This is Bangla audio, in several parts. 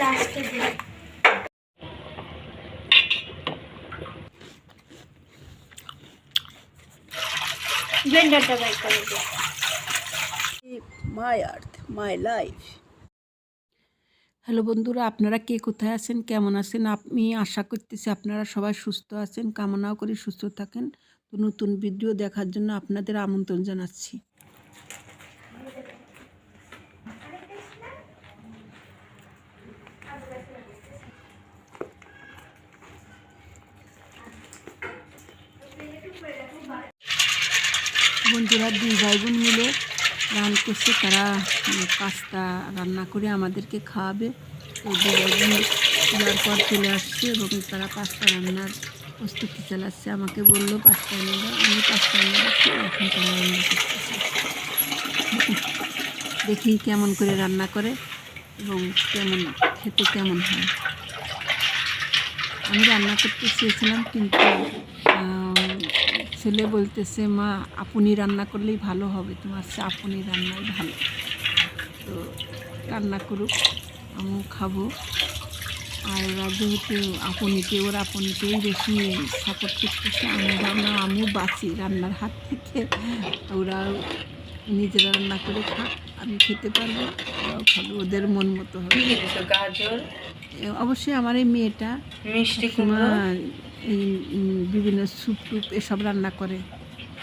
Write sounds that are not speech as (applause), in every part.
লাস্টে ব্লেন্ডারটা বাই করে মাই আর্থ মাই লাইফ হ্যালো বন্ধুরা আপনারা কে কোথায় আছেন? কেমন আছেন? আমি আশা করতেছি আপনারা সবাই সুস্থ আছেন কামনাও করি সুস্থ থাকেন। তো নতুন ভিডিও দেখার জন্য আপনাদের আমন্ত্রণ জানাচ্ছি। বন্ধুরা, দুই ভাই বোন মিলে রান করছে। তারা পাস্তা রান্না করে আমাদেরকে খাওয়াবে। তো দুই ভাই বোন যাওয়ার পর চলে আসছে এবং তারা পাস্তা রান্নার প্রস্তুতি চালাচ্ছে। আমাকে বলল, পাস্তা এনে দাও। আমি পাস্তা এনে দিচ্ছি, এখন তারা রান্না করতেছে। (laughs) দেখি কেমন করে রান্না করে এবং কেমন, খেতে কেমন হয়। আমি রান্না করতে চেয়েছিলাম, কিন্তু ছেলে বলতেছে মা আপনি রান্না করলেই ভালো হবে। তোমার সে আপনি রান্নাই ভালো। তো রান্না করুক আমিও খাব। আর ওরা যেহেতু আপনিকে ওরা আপনিকেই বেশি সাপোর্ট করতেছে আমি রান্না আমিও বাঁচি রান্নার হাত থেকে। ওরা নিজেরা রান্না করে খাক আমি খেতে পারব খাবে ওদের মন মতো হবে। গাজর? অবশ্যই আমার এই মেয়েটা মিষ্টি কুমড়ো? তোমার এই বিভিন্ন স্যুপ টুপ এসব রান্না করে।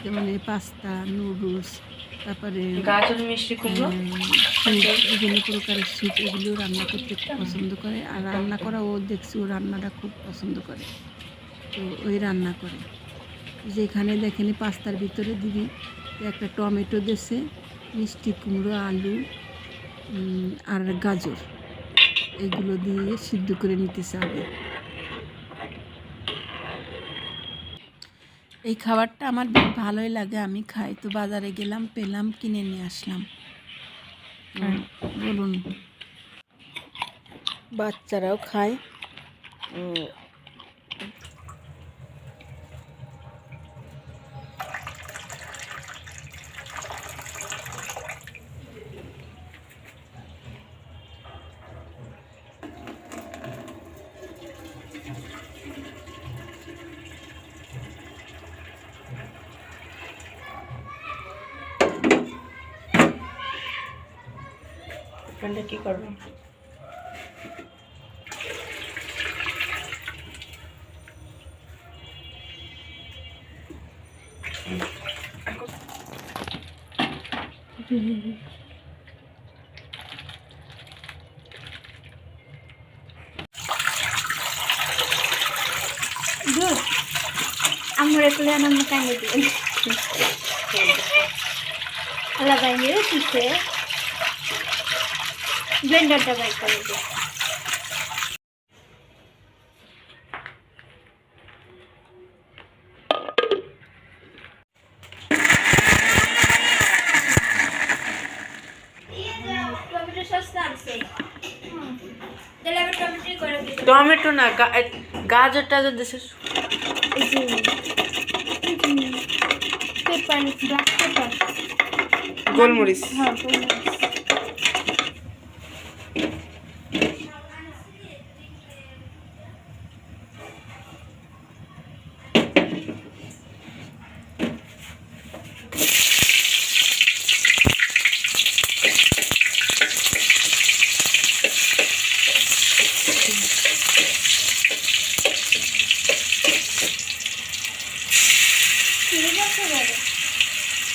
যেমন এই পাস্তা নুডলস তারপরে বিভিন্ন প্রকারের স্যুপ এগুলো রান্না করতে খুব পছন্দ করে। আর রান্না করা ও দেখছি ও রান্নাটা খুব পছন্দ করে। তো ওই রান্না করে। যেখানে দেখেন পাস্তার ভিতরে দিবি একটা টমেটো দেশে মিষ্টি কুমড়ো আলু আর গাজর। এগুলো দিয়ে সিদ্ধ করে নিতে আগে। এই খাবারটা আমার বেশ ভালোই লাগে আমি খাই। তো বাজারে গেলাম পেলাম কিনে নিয়ে আসলাম। বলুন। বাচ্চারাও খায়। উম, এখানটা কি করবে? দুধ আমরা এগুলো আমার কানে দিই আলা বাই নিয়ে পিঠে ব্লেন্ডারটা বাই করে দিই টমেটো না গাজর টাজর ব্ল্যাক পেপার গোলমরিচ। হ্যাঁ গোলমরিচ।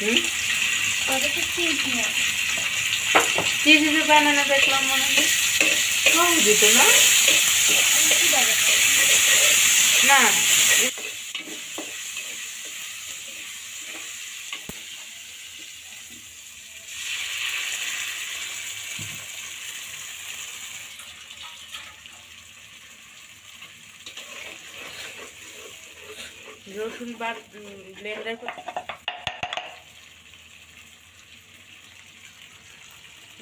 না চিজ যে বানানো দেখলাম মনে হয়। কম দিত না? না। রসুন বাট ব্লেন্ডার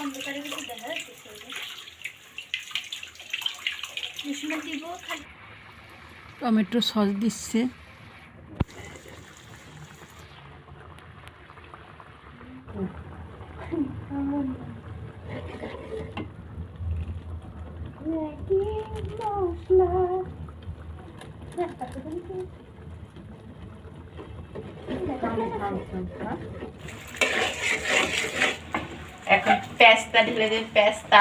অন্ধকারে কিছু দেখা যাচ্ছে রসুন দিব খালি টমেটো সস দিচ্ছে। এখন পেস্তা ঢেলে দেবে পেস্তা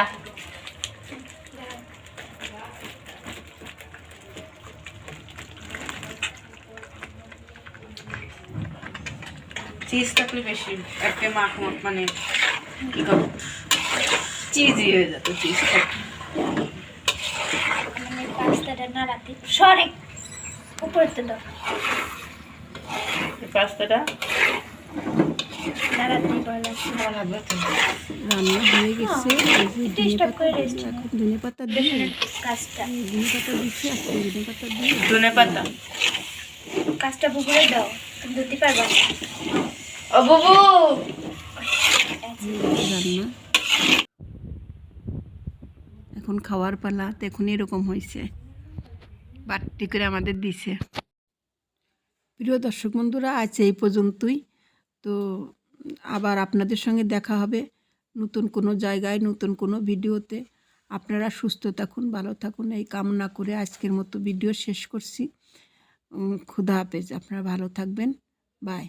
চিজ থাকলে বেশি একটা মাখ মাখ মানে কি করব চিজি হয়ে যেত চিজ পাস্তাটা নাড়াতে সরে উপরে তো পাস্তাটা রান্না হয়ে গেছে ধনে পাতা দিয়ে- এখন ধনে পাতা দিচ্ছি ধনে পাতা দিয়ে ধনে পাতা কাজটা পুকুরে দাও তুমি ধরতে পারবা না। ও বুবু! রান্না এখন খাওয়ার পালা তো এখন এরকম হয়েছে। বাটটি করে আমাদের দিছে। প্রিয় দর্শক বন্ধুরা আজ এই পর্যন্তই। তো আবার আপনাদের সঙ্গে দেখা হবে নতুন কোনো জায়গায়, নতুন কোনো ভিডিওতে। আপনারা সুস্থ থাকুন, ভালো থাকুন। এই কামনা করে আজকের মতো ভিডিও শেষ করছি। খুদা হাফেজ। আপনারা ভালো থাকবেন। বাই।